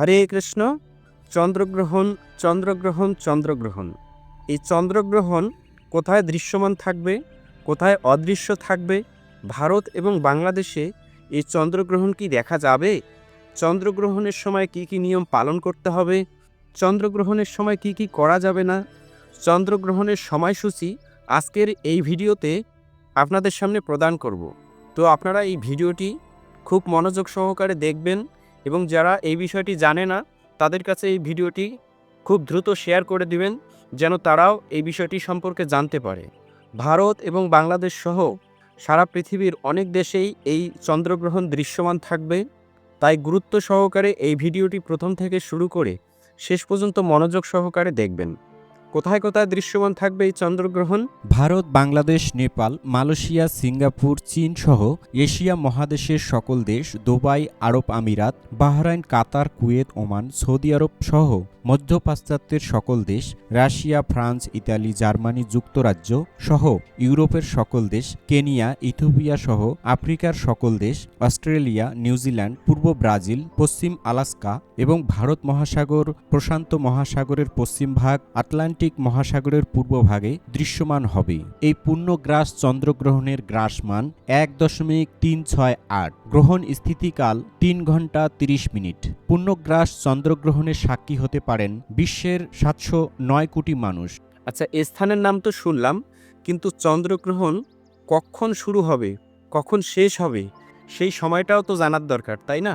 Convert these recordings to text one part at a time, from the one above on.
হরে কৃষ্ণ, চন্দ্রগ্রহণ চন্দ্রগ্রহণ চন্দ্রগ্রহণ। এই চন্দ্রগ্রহণ কোথায় দৃশ্যমান থাকবে, কোথায় অদৃশ্য থাকবে, ভারত এবং বাংলাদেশে এই চন্দ্রগ্রহণ কি দেখা যাবে? চন্দ্রগ্রহণের সময় কি কি নিয়ম পালন করতে হবে? চন্দ্রগ্রহণের সময় কি কি করা যাবে না? চন্দ্রগ্রহণের সময়সূচি আজকের এই ভিডিওতে আপনাদের সামনে প্রদান করব। তো আপনারা এই ভিডিওটি খুব মনোযোগ সহকারে দেখবেন এবং যারা এই বিষয়টি জানে না, তাদের কাছে এই ভিডিওটি খুব দ্রুত শেয়ার করে দিবেন, যেন তারাও এই বিষয়টি সম্পর্কে জানতে পারে। ভারত এবং বাংলাদেশ সহ সারা পৃথিবীর অনেক দেশেই এই চন্দ্রগ্রহণ দৃশ্যমান থাকবে। তাই গুরুত্ব সহকারে এই ভিডিওটি প্রথম থেকে শুরু করে শেষ পর্যন্ত মনোযোগ সহকারে দেখবেন। কোথায় কোথায় দৃশ্যমান থাকবে এই চন্দ্রগ্রহণ? ভারত, বাংলাদেশ, নেপাল, মালয়েশিয়া, সিঙ্গাপুর, চীন সহ এশিয়া মহাদেশের সকল দেশ, দুবাই, আরব আমিরাত, Bahrain, Qatar, Kuwait, Oman, Saudi আরব সহ মধ্যপাশ্চাত্যের সকল দেশ, রাশিয়া, ফ্রান্স, ইতালি, জার্মানি যুক্তরাজ্য সহ ইউরোপের সকল দেশ, কেনিয়া, ইথিওপিয়া সহ আফ্রিকার সকল দেশ, অস্ট্রেলিয়া নিউজিল্যান্ড পূর্ব ব্রাজিল, পশ্চিম আলাস্কা এবং ভারত মহাসাগর, প্রশান্ত মহাসাগরের পশ্চিম ভাগ, আটলান্টিক মহাসাগরের পূর্বভাগে দৃশ্যমান হবে। এই পূর্ণগ্রাস চন্দ্রগ্রহণের গ্রাসমান এক দশমিক তিন ছয় আট। গ্রহণ স্থিতিকাল তিন ঘণ্টা তিরিশ মিনিট। পূর্ণগ্রাস চন্দ্রগ্রহণের সাক্ষী হতে পারেন বিশ্বের সাতশো নয় কোটি মানুষ। আচ্ছা এ স্থানের নাম তো শুনলাম, কিন্তু চন্দ্রগ্রহণ কখন শুরু হবে? কখন শেষ হবে? সেই সময়টাও তো জানার দরকার, তাই না?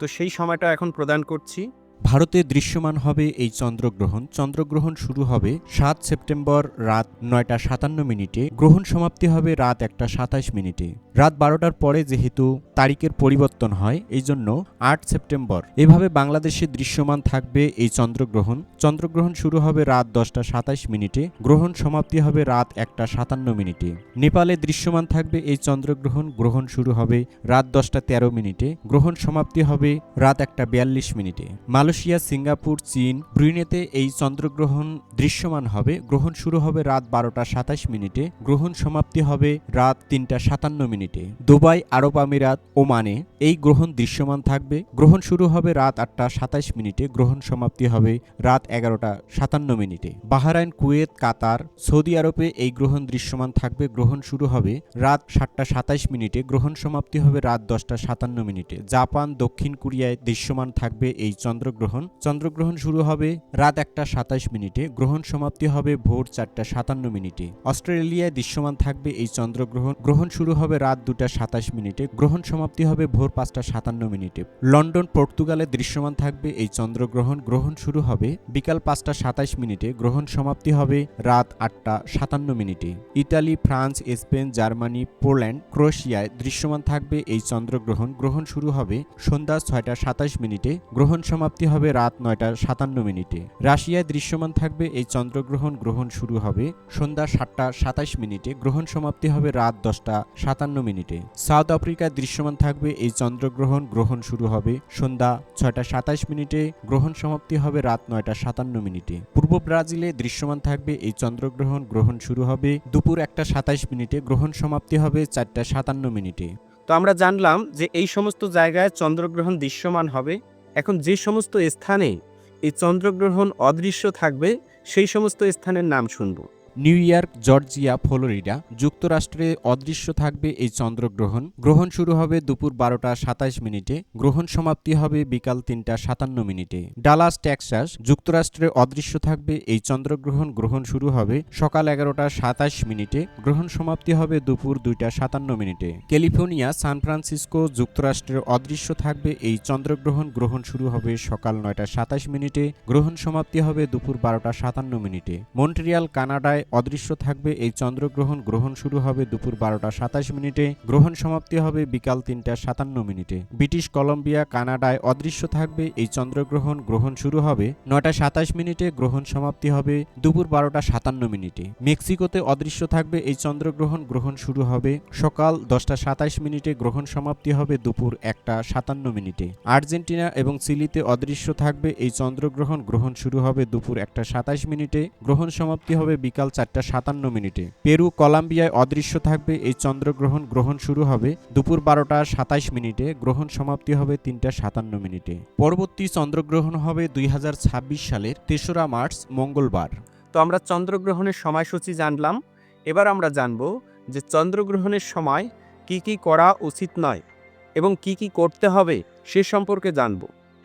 তো সেই সময়টা এখন প্রদান করছি। ভারতে দৃশ্যমান হবে এই চন্দ্রগ্রহণ। চন্দ্রগ্রহণ শুরু হবে সাত সেপ্টেম্বর রাত নয়টা সাতান্ন মিনিটে। গ্রহণ সমাপ্তি হবে রাত একটা সাতাশ মিনিটে। রাত বারোটার পরে যেহেতু তারিখের পরিবর্তন হয়, এই জন্য আট সেপ্টেম্বর। এভাবে বাংলাদেশে দৃশ্যমান থাকবে এই চন্দ্রগ্রহণ। চন্দ্রগ্রহণ শুরু হবে রাত দশটা সাতাশ মিনিটে। গ্রহণ সমাপ্তি হবে রাত একটা সাতান্ন মিনিটে। নেপালে দৃশ্যমান থাকবে এই চন্দ্রগ্রহণ। গ্রহণ শুরু হবে রাত দশটা তেরো মিনিটে। গ্রহণ সমাপ্তি হবে রাত একটা বিয়াল্লিশ মিনিটে। মালয়েশিয়া, সিঙ্গাপুর, চীন, ব্রুনেতে এই চন্দ্রগ্রহণ দৃশ্যমান হবে। গ্রহণ শুরু হবে রাত বারোটা সাতাশ মিনিটে। গ্রহণ সমাপ্তি হবে রাত তিনটা সাতান্ন মিনিটে। দুবাই, আরব আমিরাত, ওমানে এই গ্রহণ দৃশ্যমান থাকবে। গ্রহণ শুরু হবে রাত আটটা সাতাশ মিনিটে। গ্রহণ সমাপ্তি হবে রাত এগারোটা সাতান্ন মিনিটে। বাহারাইন, কুয়েত, কাতার, সৌদি আরবে এই গ্রহণ দৃশ্যমান থাকবে। গ্রহণ শুরু হবে রাত সাতটা সাতাশ মিনিটে। গ্রহণ সমাপ্তি হবে রাত দশটা সাতান্ন মিনিটে। জাপান, দক্ষিণ কোরিয়ায় দৃশ্যমান থাকবে এই চন্দ্রগ্রহণ। চন্দ্রগ্রহণ শুরু হবে রাত একটা সাতাশ মিনিটে। গ্রহণ সমাপ্তি হবে ভোর চারটা সাতান্ন মিনিটে। অস্ট্রেলিয়ায় দৃশ্যমান থাকবে এই চন্দ্রগ্রহণ। গ্রহণ শুরু হবে রাত দুটা সাতাশ মিনিটে। গ্রহণ সমাপ্তি হবে ভোর পাঁচটা সাতান্ন মিনিটে। লন্ডন, পর্তুগালে দৃশ্যমান থাকবে এই চন্দ্রগ্রহণ। গ্রহণ শুরু হবে বিকাল পাঁচটা সাতাশ মিনিটে। গ্রহণ সমাপ্তি হবে রাত আটটা সাতান্ন মিনিটে। Italy, France, Spain, Germany, Poland, ক্রোয়েশিয়ায় দৃশ্যমান থাকবে এই চন্দ্রগ্রহণ। গ্রহণ শুরু হবে সন্ধ্যা ছয়টা সাতাশ মিনিটে। গ্রহণ সমাপ্তি হবে রাত নয়টা সাতান্ন মিনিটে। রাশিয়ায় দৃশ্যমান থাকবে এই চন্দ্রগ্রহণ। গ্রহণ শুরু হবে সন্ধ্যা সাতটা সাতাশ মিনিটে। গ্রহণ সমাপ্তি হবে রাত দশটা সাতান্ন মিনিটে। সাউথ আফ্রিকায় দৃশ্যমান থাকবে এই চন্দ্রগ্রহণ। গ্রহণ শুরু হবে সন্ধ্যা ছয়টা সাতাশ মিনিটে। গ্রহণ সমাপ্তি হবে রাত নয়টা সাতান্ন মিনিটে। পূর্ব ব্রাজিলে দৃশ্যমান থাকবে এই চন্দ্রগ্রহণ। গ্রহণ শুরু হবে দুপুর একটা সাতাশ মিনিটে। গ্রহণ সমাপ্তি হবে চারটা সাতান্ন মিনিটে। তো আমরা জানলাম যে এই সমস্ত জায়গায় চন্দ্রগ্রহণ দৃশ্যমান হবে। এখন যে সমস্ত স্থানে এই চন্দ্রগ্রহণ অদৃশ্য থাকবে সেই সমস্ত স্থানের নাম শুনব। নিউ ইয়র্ক, জর্জিয়া, ফ্লোরিডা যুক্তরাষ্ট্রে অদৃশ্য থাকবে এই চন্দ্রগ্রহণ। গ্রহণ শুরু হবে দুপুর বারোটা সাতাশ মিনিটে। গ্রহণ সমাপ্তি হবে বিকাল তিনটা সাতান্ন মিনিটে। ডালাস, টেক্সাস যুক্তরাষ্ট্রে অদৃশ্য থাকবে এই চন্দ্রগ্রহণ। গ্রহণ শুরু হবে সকাল এগারোটা সাতাশ মিনিটে। গ্রহণ সমাপ্তি হবে দুপুর দুইটা সাতান্ন মিনিটে। ক্যালিফোর্নিয়া, সান ফ্রান্সিসকো যুক্তরাষ্ট্রে অদৃশ্য থাকবে এই চন্দ্রগ্রহণ। গ্রহণ শুরু হবে সকাল নয়টা সাতাশ মিনিটে। গ্রহণ সমাপ্তি হবে দুপুর বারোটা সাতান্ন মিনিটে। মন্ট্রিয়াল, কানাডায় অদৃশ্য থাকবে। এই চন্দ্রগ্রহণ গ্রহণ শুরু হবে দুপুর বারোটা সাতাশ মিনিটে। গ্রহণ সমাপ্তি হবে বিকাল তিনটা সাতান্ন মিনিটে। ব্রিটিশ কলম্বিয়া, কানাডায় অদৃশ্য থাকবে। এই চন্দ্রগ্রহণ গ্রহণ শুরু হবে নয়টা সাতাশ মিনিটে। গ্রহণ সমাপ্তি হবে দুপুর বারোটা সাতান্ন মিনিটে। মেক্সিকোতে অদৃশ্য থাকবে। এই চন্দ্রগ্রহণ গ্রহণ শুরু হবে সকাল দশটা সাতাশ মিনিটে। গ্রহণ সমাপ্তি হবে দুপুর একটা সাতান্ন মিনিটে। আর্জেন্টিনা এবং চিলিতে অদৃশ্য থাকবে। এই চন্দ্রগ্রহণ গ্রহণ শুরু হবে দুপুর একটা সাতাশ মিনিটে। গ্রহণ সমাপ্তি হবে বিকাল চারটা সাতান্ন মিনিটে। পেরু কলাম্বিয়ায় অদৃশ্য থাকবে এই চন্দ্রগ্রহণ গ্রহণ শুরু হবে দুপুর বারোটা সাতাইশ মিনিটে গ্রহণ সমাপ্তি হবে তিনটা সাতান্ন মিনিটে। পরবর্তী চন্দ্রগ্রহণ হবে দুই হাজার ছাব্বিশ সালের তেসরা মার্চ মঙ্গলবার। তো আমরা চন্দ্রগ্রহণের সময়সূচি জানলাম। এবার আমরা জানব যে চন্দ্রগ্রহণের সময় কি কি করা উচিত নয় এবং কি কি করতে হবে সে সম্পর্কে জানব।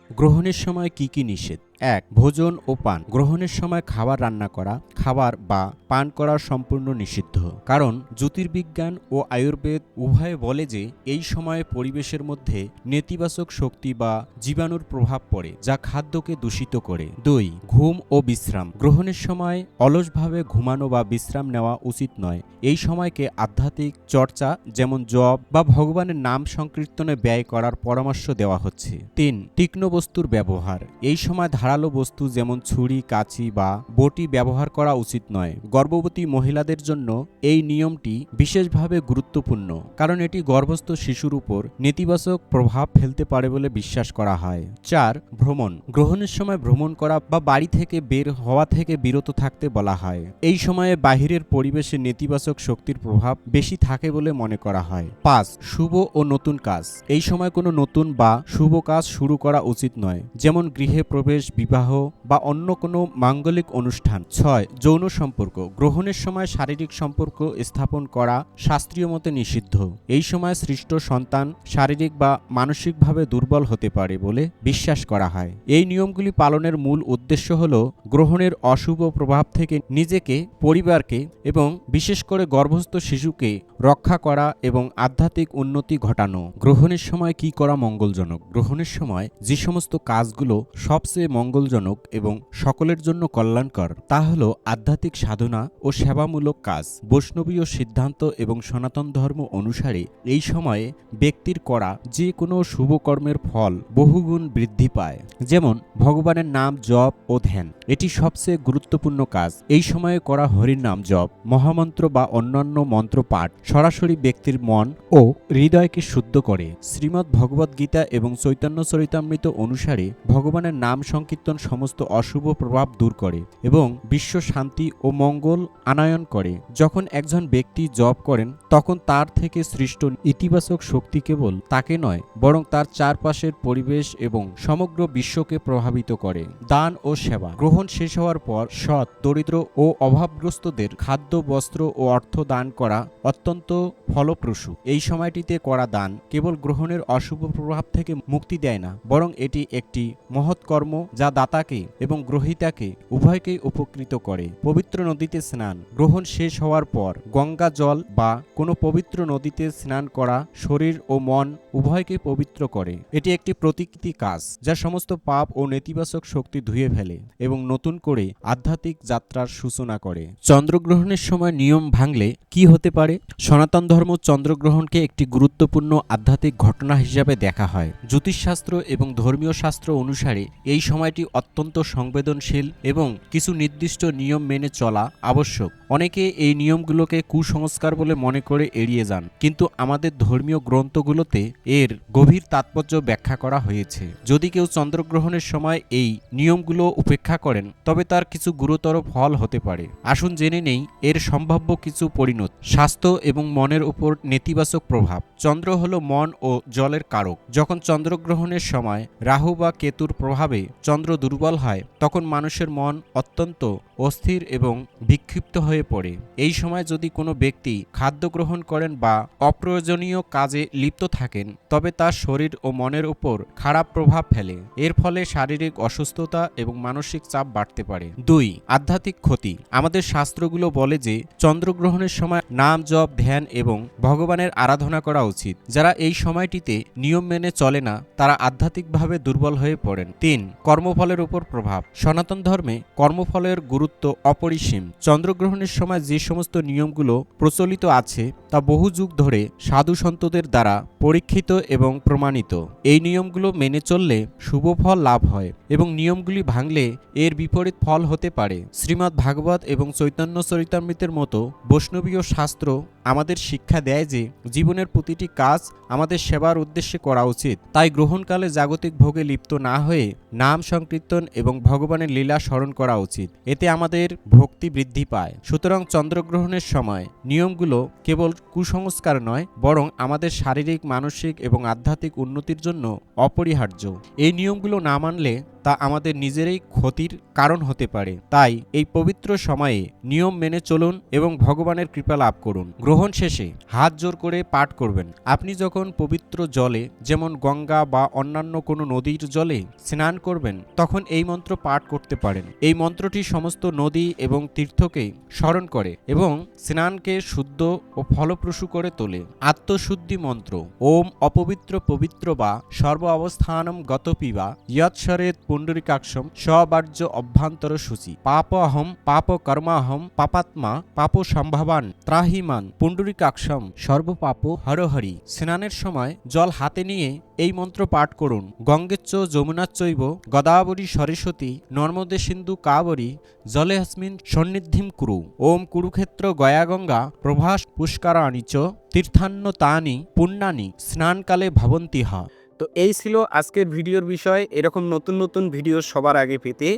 গ্রহণের সময় কি কি নিষেধ? এক, ভোজন ও পান। গ্রহণের সময় খাবার রান্না করা, খাবার বা পান করা সম্পূর্ণ নিষিদ্ধ। কারণ জ্যোতির্বিজ্ঞান ও আয়ুর্বেদ উভয়ে বলে যে, এই সময়ে পরিবেশের মধ্যে নেতিবাচক শক্তি বা জীবাণুর প্রভাব পড়ে, যা খাদ্যকে দূষিত করে। দুই, ঘুম ও বিশ্রাম। গ্রহণের সময় অলসভাবে ঘুমানো বা বিশ্রাম নেওয়া উচিত নয়। এই সময়কে আধ্যাত্মিক চর্চা, যেমন জপ বা ভগবানের নাম সংকীর্তনে ব্যয় করার পরামর্শ দেওয়া হচ্ছে। তিন, তীক্ষ্ণ বস্তুর ব্যবহার। এই সময় ধারালো বস্তু যেমন ছুরি, কাঁচি বা বটি ব্যবহার করা উচিত নয়। গর্ভবতী মহিলাদের জন্য এই নিয়মটি বিশেষভাবে গুরুত্বপূর্ণ, কারণ এটি গর্ভস্থ শিশুর উপর নেতিবাচক প্রভাব ফেলতে পারে বলে বিশ্বাস করা হয়। চার, ভ্রমণ। গ্রহণের সময় ভ্রমণ করা বা বাড়ি থেকে বের হওয়া থেকে বিরত থাকতে বলা হয়। এই সময়ে বাহিরের পরিবেশে নেতিবাচক শক্তির প্রভাব বেশি থাকে বলে মনে করা হয়। পাঁচ, শুভ ও নতুন কাজ। এই সময় কোনো নতুন বা শুভ কাজ শুরু করা উচিত নয়, যেমন গৃহে প্রবেশ বিবাহ বা অন্য কোনো মাঙ্গলিক অনুষ্ঠান। ছয়, যৌন সম্পর্ক। গ্রহণের সময় শারীরিক সম্পর্ক স্থাপন করা শাস্ত্রীয় মতে নিষিদ্ধ। এই সময় সৃষ্ট সন্তান শারীরিক বা মানসিকভাবে দুর্বল হতে পারে বলে বিশ্বাস করা হয়। এই নিয়মগুলি পালনের মূল উদ্দেশ্য হল গ্রহণের অশুভ প্রভাব থেকে নিজেকে, পরিবারকে এবং বিশেষ করে গর্ভস্থ শিশুকে রক্ষা করা এবং আধ্যাত্মিক উন্নতি ঘটানো। গ্রহণের সময় কি করা মঙ্গলজনক? গ্রহণের সময় যে সমস্ত কাজগুলো সবচেয়ে মঙ্গলজনক এবং সকলের জন্য কল্যাণকর, তা হল আধ্যাত্মিক সাধনা ও সেবামূলক কাজ। বৈষ্ণবীয় সিদ্ধান্ত এবং সনাতন ধর্ম অনুসারে এই সময়ে ব্যক্তির করা যে কোনো শুভকর্মের ফল বহুগুণ বৃদ্ধি পায়। যেমন ভগবানের নাম জপ ও ধ্যান, এটি সবচেয়ে গুরুত্বপূর্ণ কাজ। এই সময়ে করা হরির নাম জপ, মহামন্ত্র বা অন্যান্য মন্ত্র পাঠ সরাসরি ব্যক্তির মন ও হৃদয়কে শুদ্ধ করে। শ্রীমদ্ ভগবদ গীতা এবং চৈতন্য চরিতামৃত অনুসারে ভগবানের নাম সংকীর্তন সমস্ত অশুভ প্রভাব দূর করে এবং বিশ্ব শান্তি ও মঙ্গল আনয়ন করে। যখন একজন ব্যক্তি জপ করেন, তখন তার থেকে সৃষ্ট ইতিবাচক শক্তি কেবল তাকে নয়, বরং তার চারপাশের পরিবেশ এবং সমগ্র বিশ্বকে প্রভাবিত করে। দান ও সেবা। গ্রহণ শেষ হওয়ার পর সৎ, দরিদ্র ও অভাবগ্রস্তদের খাদ্য, বস্ত্র ও অর্থ দান করা অত্যন্ত ফলপ্রসূ। এই সময়টিতে করা দান কেবল গ্রহণের অশুভ প্রভাব থেকে মুক্তি দেয় না, বরং এটি একটি মহৎ কর্ম যা দাতাকে এবং গ্রহীতাকে উভয়কেই উপকৃত করে। পবিত্র নদীতে স্নান। গ্রহণ শেষ হওয়ার পর গঙ্গা জল বা কোনো পবিত্র নদীতে স্নান করা শরীর ও মন উভয়কে পবিত্র করে। এটি একটি প্রতিকৃতি কাজ যা সমস্ত পাপ ও নেতিবাচক শক্তি ধুয়ে ফেলে এবং নতুন করে আধ্যাত্মিক যাত্রার সূচনা করে। চন্দ্রগ্রহণের সময় নিয়ম ভাঙলে কি হতে পারে? সনাতন ধর্ম চন্দ্রগ্রহণকে একটি গুরুত্বপূর্ণ আধ্যাত্মিক ঘটনা হিসাবে দেখা হয়। জ্যোতিষশাস্ত্র এবং ধর্মীয় শাস্ত্র অনুসারে এই সময়টি অত্যন্ত সংবেদনশীল এবং কিছু নির্দিষ্ট নিয়ম মেনে চলা আবশ্যক। অনেকে এই নিয়মগুলোকে কুসংস্কার বলে মনে করে এড়িয়ে যান, কিন্তু আমাদের ধর্মীয় গ্রন্থগুলোতে এর গভীর তাৎপর্য ব্যাখ্যা করা হয়েছে। যদি কেউ চন্দ্রগ্রহণের সময় এই নিয়মগুলো উপেক্ষা করেন, তবে তার কিছু গুরুতর ফল হতে পারে। আসুন জেনে নেই, এর সম্ভাব্য কিছু পরিণত, স্বাস্থ্য এবং মনের উপর নেতিবাচক প্রভাব। চন্দ্র হলো মন ও জলের কারক। যখন চন্দ্রগ্রহণের সময় রাহু বা কেতুর প্রভাবে চন্দ্র দুর্বল হয়, তখন মানুষের মন অত্যন্ত অস্থির এবং বিক্ষিপ্ত হয়ে পড়ে। এই সময় যদি কোনো ব্যক্তি খাদ্য গ্রহণ করেন বা অপ্রয়োজনীয় কাজে লিপ্ত থাকেন, তবে তার শরীর ও মনের উপর খারাপ প্রভাব ফেলে। এর ফলে শারীরিক অসুস্থতা এবং মানসিক চাপ বাড়তে পারে। দুই, আধ্যাত্মিক ক্ষতি। আমাদের শাস্ত্রগুলো বলে যে, চন্দ্রগ্রহণের সময় নাম জপ, ধ্যান এবং ভগবানের আরাধনা করা উচিত। যারা এই সময়টিতে নিয়ম মেনে চলে না, তারা আধ্যাত্মিকভাবে দুর্বল হয়ে পড়েন। তিন, কর্মফলের উপর প্রভাব। সনাতন ধর্মে কর্মফলের গুরুত্ব অপরিসীম। চন্দ্রগ্রহণের সময় যে সমস্ত নিয়মগুলো প্রচলিত আছে তা বহু যুগ ধরে সাধু সন্তদের দ্বারা পরীক্ষিত এবং প্রমাণিত। এই নিয়মগুলো মেনে চললে শুভ ফল লাভ হয় এবং নিয়মগুলি ভাঙলে এর বিপরীত ফল হতে পারে। শ্রীমদ্ ভাগবত এবং চৈতন্য চরিতামৃতের মতো বৈষ্ণবীয় শাস্ত্র আমাদের শিক্ষা দেয় যে জীবনের প্রতিটি কাজ আমাদের সেবার উদ্দেশ্যে করা উচিত। তাই গ্রহণকালে জাগতিক ভোগে লিপ্ত না হয়ে নাম সংকীর্তন এবং ভগবানের লীলা স্মরণ করা উচিত। এতে আমাদের ভক্তি বৃদ্ধি পায়। সুতরাং চন্দ্রগ্রহণের সময় নিয়মগুলো কেবল কুসংস্কার নয়, বরং আমাদের শারীরিক, মানসিক এবং আধ্যাত্মিক উন্নতির জন্য অপরিহার্য। এই নিয়মগুলো না মানলে তা আমাদের নিজেরই ক্ষতির কারণ হতে পারে। তাই এই পবিত্র সময়ে নিয়ম মেনে চলুন এবং ভগবানের কৃপা লাভ করুন। গ্রহণ শেষে হাত জোর করে পাঠ করবেন। আপনি যখন পবিত্র জলে, যেমন গঙ্গা বা অন্যান্য কোনো নদীর জলে স্নান করবেন, তখন এই মন্ত্র পাঠ করতে পারেন। এই মন্ত্রটি সমস্ত নদী এবং তীর্থকে স্মরণ করে এবং স্নানকে শুদ্ধ ও ফলপ্রসূ করে তোলে। আত্মশুদ্ধি মন্ত্র, ওম অপবিত্র পবিত্র বা সর্ব অবস্থানম গত পিবা ইয়ৎসরেত পুণ্ডরিকাক্ষম সবার্য অভ্যন্তর সূচি, পাপ অহম, পাপ কর্মাহম, পাপাত্মা, পাপ সম্ভাবান, ত্রাহিমান পুণ্ডরিকাক্ষম সর্বপাপ হরহরি স্নানের সময় জল হাতে নিয়ে এই মন্ত্র পাঠ করুন। গঙ্গেচ্চ যমুনাচ্চৈব গদাবরী, সরস্বতী, নর্মদে সিন্ধু, কাবরী জলে হস্মিন সন্নিধিম কুরু। ওম কুরুক্ষেত্র গয়াগঙ্গা প্রভাস পুষ্কারাণি চ, তীর্থান্ন তানি, পুণ্যানি, স্নানকালে ভবন্তি হা তো এই ছিল আজকের ভিডিওর বিষয়। এরকম নতুন নতুন ভিডিও সবার আগে পেতে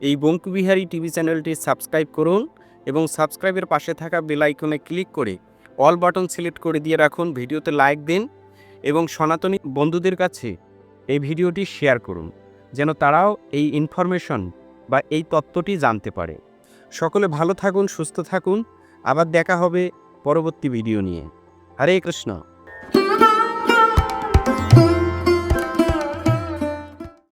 এই বঙ্কুবিহারী টিভি চ্যানেলটি সাবস্ক্রাইব করুন এবং সাবস্ক্রাইবের পাশে থাকা বেল আইকনে ক্লিক করে অল বাটন সিলেক্ট করে দিয়ে রাখুন, ভিডিওতে লাইক দিন এবং সনাতনী বন্ধুদের কাছে এই ভিডিওটি শেয়ার করুন, যেন তারাও এই ইনফরমেশন বা এই তত্ত্বটি জানতে পারে। সকলে ভালো থাকুন, সুস্থ থাকুন। আবার দেখা হবে পরবর্তী ভিডিও নিয়ে। হরে কৃষ্ণ।